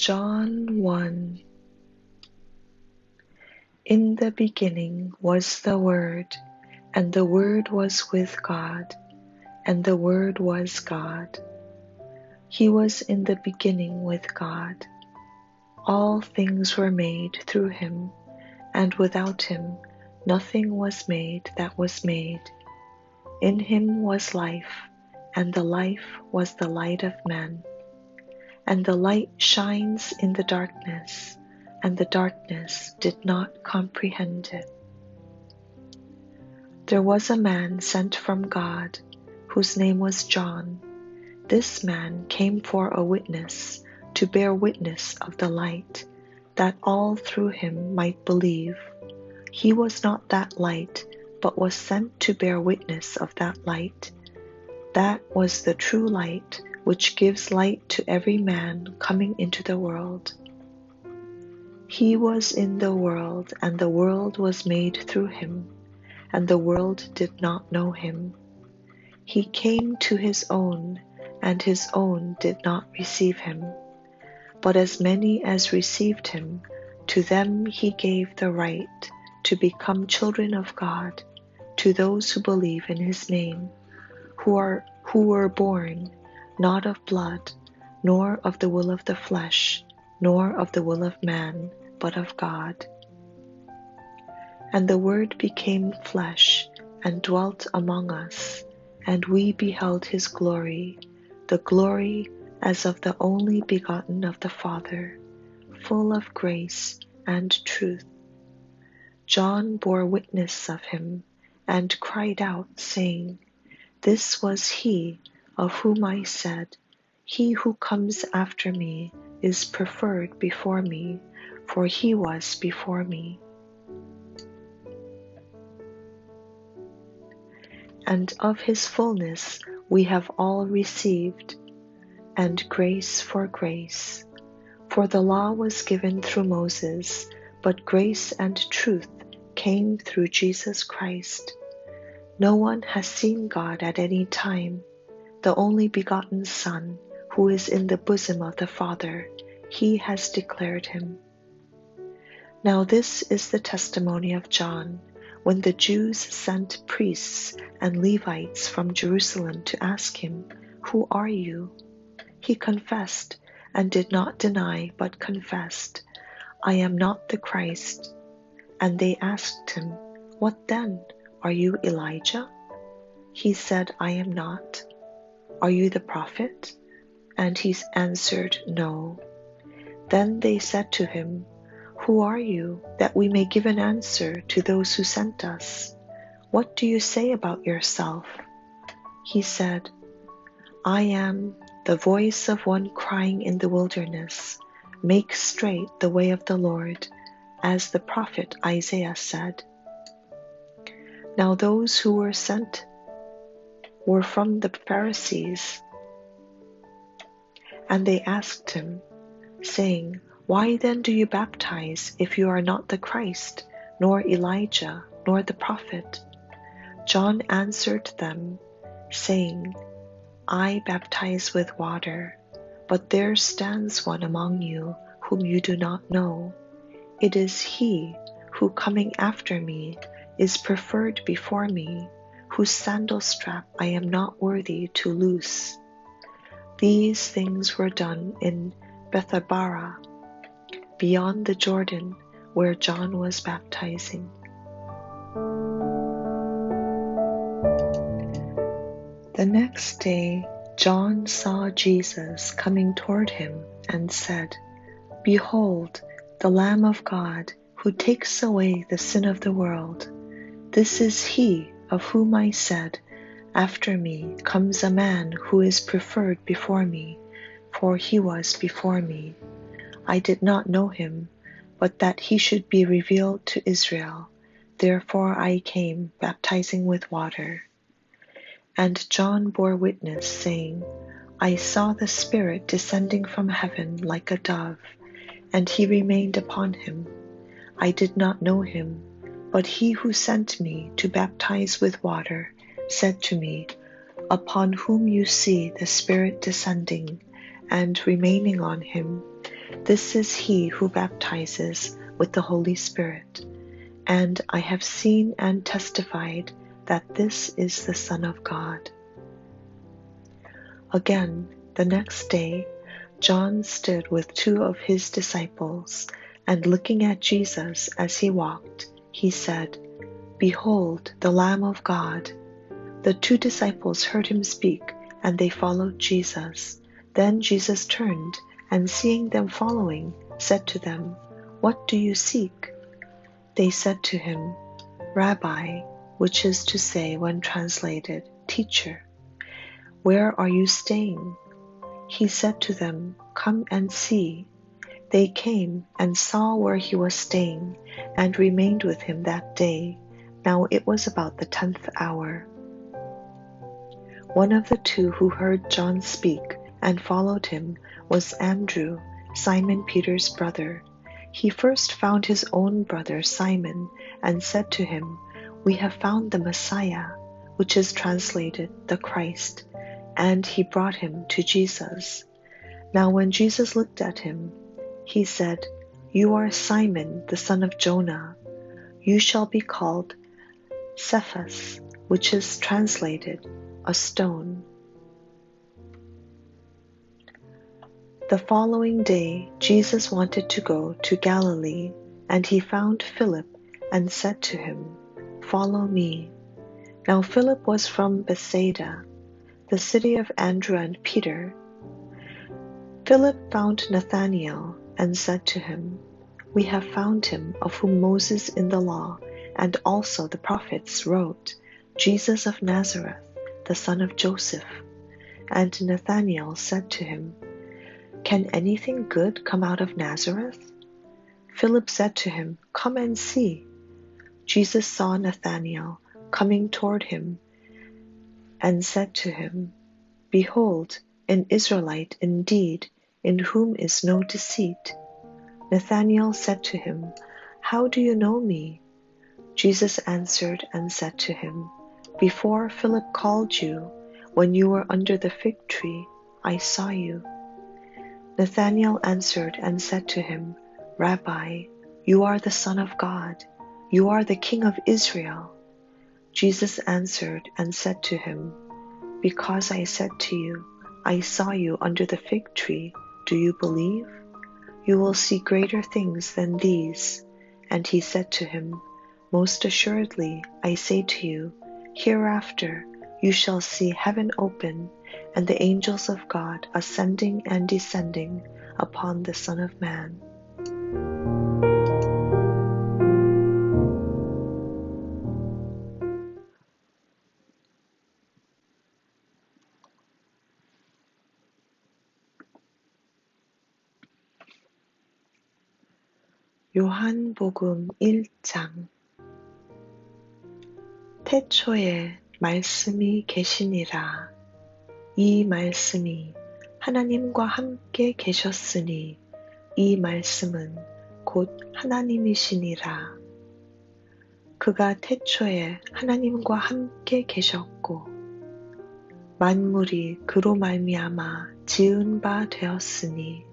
John 1 In the beginning was the Word, and the Word was with God, and the Word was God. He was in the beginning with God. All things were made through him, and without him nothing was made that was made. In him was life, and the life was the light of men. And the light shines in the darkness, and the darkness did not comprehend it. There was a man sent from God, whose name was John. This man came for a witness, to bear witness of the light, that all through him might believe. He was not that light, but was sent to bear witness of that light. That was the true light which gives light to every man coming into the world. He was in the world, and the world was made through him, and the world did not know him. He came to his own, and his own did not receive him. But as many as received him, to them he gave the right to become children of God, to those who believe in his name, who are who were born not of blood, nor of the will of the flesh, nor of the will of man, but of God. And the Word became flesh and dwelt among us, and we beheld his glory, the glory as of the only begotten of the Father, full of grace and truth. John bore witness of him and cried out, saying, This was he of whom I said, He who comes after me is preferred before me, for he was before me. And of his fullness we have all received, and grace for grace. For the law was given through Moses, but grace and truth came through Jesus Christ. No one has seen God at any time the only begotten Son, who is in the bosom of the Father, he has declared him. Now, this is the testimony of John when the Jews sent priests and Levites from Jerusalem to ask him, Who are you? He confessed and did not deny, but confessed, I am not the Christ. And they asked him, What then? Are you Elijah? He said, I am not. Are you the prophet? And he answered, No. Then they said to him, Who are you, that we may give an answer to those who sent us? What do you say about yourself? He said, I am the voice of one crying in the wilderness, Make straight the way of the Lord, as the prophet Isaiah said. Now those who were sent were from the Pharisees. And they asked him, saying, Why then do you baptize if you are not the Christ, nor Elijah, nor the prophet? John answered them, saying, I baptize with water, but there stands one among you whom you do not know. It is he who coming after me is preferred before me whose sandal strap I am not worthy to loose. These things were done in Bethabara, beyond the Jordan, where John was baptizing. The next day, John saw Jesus coming toward him and said, Behold, the Lamb of God who takes away the sin of the world. This is he of whom I said, After me comes a man who is preferred before me, for he was before me. I did not know him, but that he should be revealed to Israel. Therefore I came, baptizing with water. And John bore witness, saying, I saw the Spirit descending from heaven like a dove, and he remained upon him. I did not know him but he who sent me to baptize with water said to me, Upon whom you see the Spirit descending and remaining on him, This is he who baptizes with the Holy Spirit, and I have seen and testified that this is the Son of God. Again, the next day, John stood with two of his disciples, and looking at Jesus as he walked, he said, Behold, the Lamb of God. The two disciples heard him speak, and they followed Jesus. Then Jesus turned, and seeing them following, said to them, What do you seek? They said to him, Rabbi, which is to say, when translated, Teacher, where are you staying? He said to them, Come and see. They came and saw where he was staying, and remained with him that day. Now it was about the tenth hour. One of the two who heard John speak and followed him was Andrew, Simon Peter's brother. He first found his own brother Simon and said to him, We have found the Messiah, which is translated the Christ. And he brought him to Jesus. Now, when Jesus looked at him, he said, You are Simon, the son of Jonah. You shall be called Cephas, which is translated a stone. The following day, Jesus wanted to go to Galilee, and he found Philip and said to him, Follow me. Now Philip was from Bethsaida, the city of Andrew and Peter. Philip found Nathanael and said to him, We have found him of whom Moses in the law and also the prophets wrote, Jesus of Nazareth, the son of Joseph. And Nathanael said to him, Can anything good come out of Nazareth? Philip said to him, Come and see. Jesus saw Nathanael coming toward him and said to him, Behold, an Israelite indeed, in whom is no deceit. Nathanael said to him, How do you know me? Jesus answered and said to him, Before Philip called you, when you were under the fig tree, I saw you. Nathanael answered and said to him, Rabbi, you are the Son of God, you are the King of Israel. Jesus answered and said to him, Because I said to you, I saw you under the fig tree, do you believe? You will see greater things than these. And he said to him, most assuredly, I say to you, hereafter you shall see heaven open and the angels of God ascending and descending upon the Son of Man. 요한복음 1장 태초에 말씀이 계시니라. 이 말씀이 하나님과 함께 계셨으니 이 말씀은 곧 하나님이시니라. 그가 태초에 하나님과 함께 계셨고 만물이 그로 말미암아 지은 바 되었으니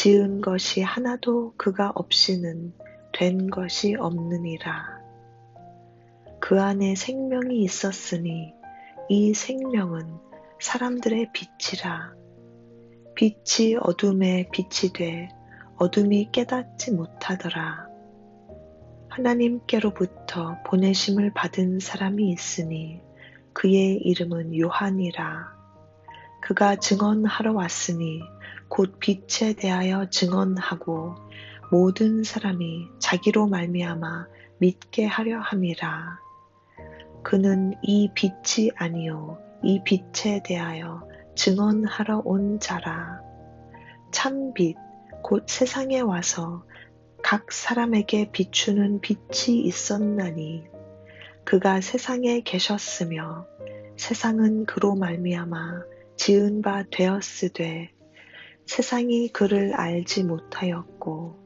지은 것이 하나도 그가 없이는 된 것이 없느니라. 그 안에 생명이 있었으니 이 생명은 사람들의 빛이라. 빛이 어둠에 빛이 돼 어둠이 깨닫지 못하더라. 하나님께로부터 보내심을 받은 사람이 있으니 그의 이름은 요한이라. 그가 증언하러 왔으니 곧 빛에 대하여 증언하고 모든 사람이 자기로 말미암아 믿게 하려 함이라. 그는 이 빛이 아니요 이 빛에 대하여 증언하러 온 자라. 참 빛, 곧 세상에 와서 각 사람에게 비추는 빛이 있었나니 그가 세상에 계셨으며 세상은 그로 말미암아 지은 바 되었으되 세상이 그를 알지 못하였고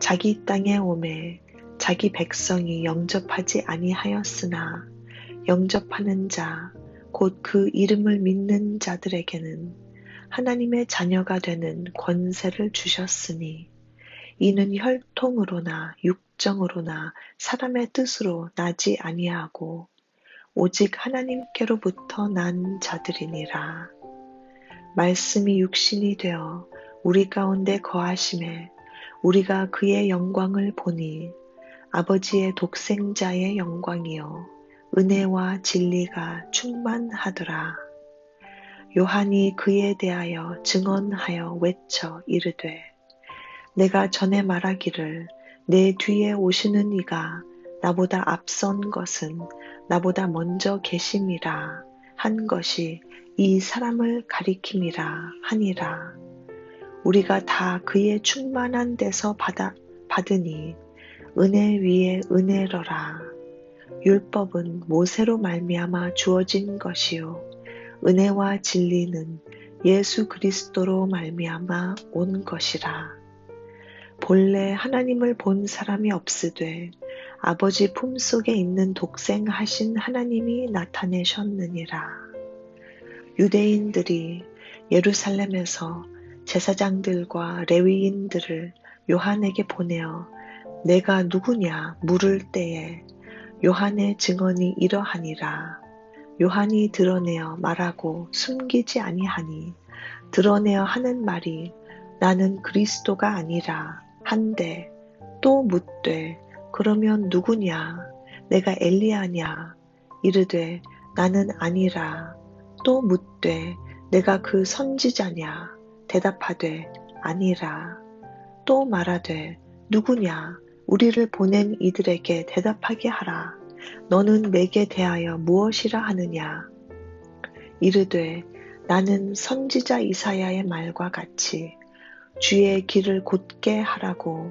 자기 땅에 오매 자기 백성이 영접하지 아니하였으나 영접하는 자, 곧 그 이름을 믿는 자들에게는 하나님의 자녀가 되는 권세를 주셨으니 이는 혈통으로나 육정으로나 사람의 뜻으로 나지 아니하고 오직 하나님께로부터 난 자들이니라. 말씀이 육신이 되어 우리 가운데 거하심에 우리가 그의 영광을 보니 아버지의 독생자의 영광이요 은혜와 진리가 충만하더라. 요한이 그에 대하여 증언하여 외쳐 이르되 내가 전에 말하기를 내 뒤에 오시는 이가 나보다 앞선 것은 나보다 먼저 계심이라 한 것이 이 사람을 가리킴이라 하니라. 우리가 다 그의 충만한 데서 받아, 받으니 은혜 위에 은혜로라. 율법은 모세로 말미암아 주어진 것이요 은혜와 진리는 예수 그리스도로 말미암아 온 것이라. 본래 하나님을 본 사람이 없으되 아버지 품속에 있는 독생하신 하나님이 나타내셨느니라. 유대인들이 예루살렘에서 제사장들과 레위인들을 요한에게 보내어 내가 누구냐 물을 때에 요한의 증언이 이러하니라. 요한이 드러내어 말하고 숨기지 아니하니 드러내어 하는 말이 나는 그리스도가 아니라 한데 또 묻되 그러면 누구냐? 내가 엘리야냐? 이르되 나는 아니라. 또 묻되 내가 그 선지자냐? 대답하되 아니라. 또 말하되 누구냐? 우리를 보낸 이들에게 대답하게 하라. 너는 내게 대하여 무엇이라 하느냐? 이르되 나는 선지자 이사야의 말과 같이 주의 길을 곧게 하라고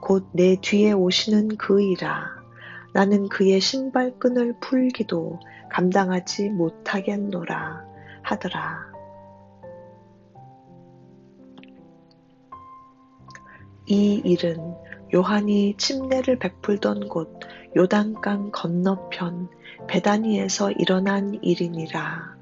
곧 내 뒤에 오시는 그이라 나는 그의 신발끈을 풀기도 감당하지 못하겠노라 하더라. 이 일은 요한이 침례를 베풀던 곳 요단강 건너편 베다니에서 일어난 일이니라.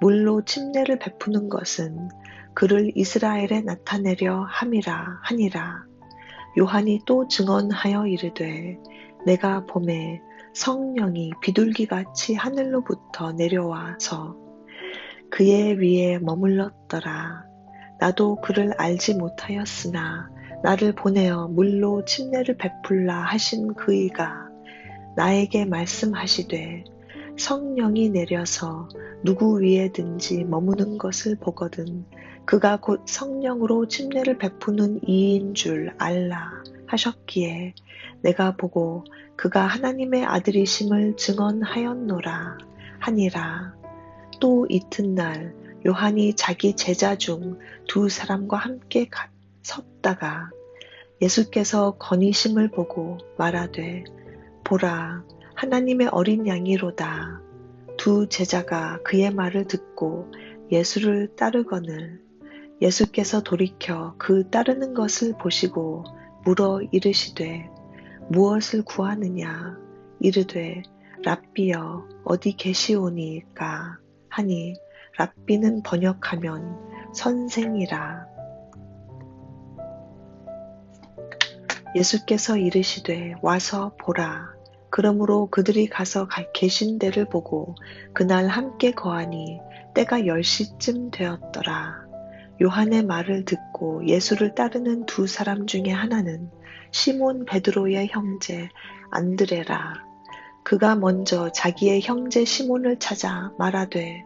물로 침례를 베푸는 것은 그를 이스라엘에 나타내려 함이라 하니라 요한이 또 증언하여 이르되 내가 봄에 성령이 비둘기같이 하늘로부터 내려와서 그의 위에 머물렀더라. 나도 그를 알지 못하였으나 나를 보내어 물로 침례를 베풀라 하신 그이가 나에게 말씀하시되 성령이 내려서 누구 위에든지 머무는 것을 보거든 그가 곧 성령으로 침례를 베푸는 이인 줄 알라 하셨기에 내가 보고 그가 하나님의 아들이심을 증언하였노라 하니라. 또 이튿날 요한이 자기 제자 중 두 사람과 함께 섰다가 예수께서 건의심을 보고 말하되 보라 하나님의 어린 양이로다. 두 제자가 그의 말을 듣고 예수를 따르거늘 예수께서 돌이켜 그 따르는 것을 보시고 물어 이르시되 무엇을 구하느냐 이르되 랍비여 어디 계시오니까 하니 랍비는 번역하면 선생이라. 예수께서 이르시되 와서 보라. 그러므로 그들이 가서 계신 데를 보고 그날 함께 거하니 때가 열시쯤 되었더라. 요한의 말을 듣고 예수를 따르는 두 사람 중에 하나는 시몬 베드로의 형제 안드레라. 그가 먼저 자기의 형제 시몬을 찾아 말하되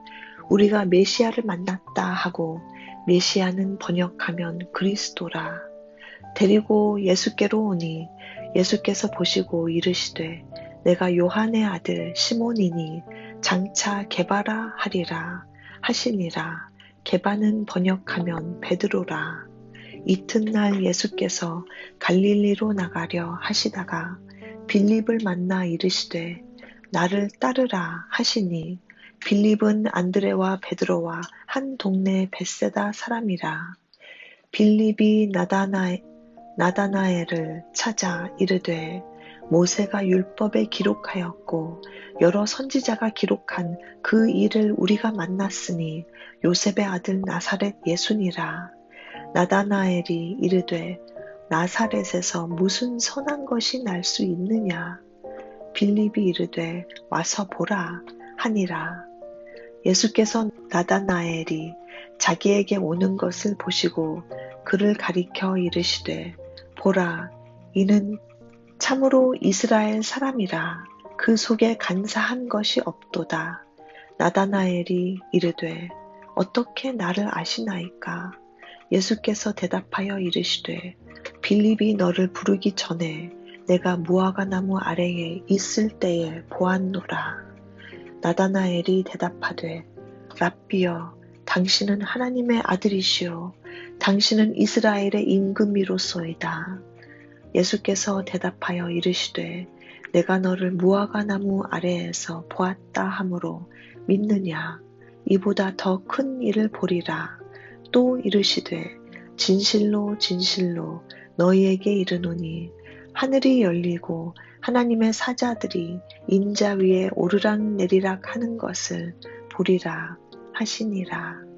우리가 메시아를 만났다 하고 메시아는 번역하면 그리스도라. 데리고 예수께로 오니 예수께서 보시고 이르시되 내가 요한의 아들 시몬이니 장차 개바라 하리라 하시니라. 개바는 번역하면 베드로라. 이튿날 예수께서 갈릴리로 나가려 하시다가 빌립을 만나 이르시되 나를 따르라 하시니 빌립은 안드레와 베드로와 한 동네 베세다 사람이라. 빌립이 나다나, 나다나엘을 찾아 이르되 모세가 율법에 기록하였고 여러 선지자가 기록한 그 일을 우리가 만났으니 요셉의 아들 나사렛 예수니라. 나다나엘이 이르되 나사렛에서 무슨 선한 것이 날 수 있느냐? 빌립이 이르되 와서 보라 하니라. 예수께서 나다나엘이 자기에게 오는 것을 보시고 그를 가리켜 이르시되 보라 이는 참으로 이스라엘 사람이라 그 속에 간사한 것이 없도다. 나다나엘이 이르되 어떻게 나를 아시나이까? 예수께서 대답하여 이르시되 빌립이 너를 부르기 전에 내가 무화과 나무 아래에 있을 때에 보았노라. 나다나엘이 대답하되 랍비여 당신은 하나님의 아들이시오 당신은 이스라엘의 임금이로소이다. 예수께서 대답하여 이르시되 내가 너를 무화과 나무 아래에서 보았다 하므로 믿느냐 이보다 더 큰 일을 보리라 또 이르시되 진실로 진실로 너희에게 이르노니 하늘이 열리고 하나님의 사자들이 인자 위에 오르락 내리락 하는 것을 보리라 하시니라.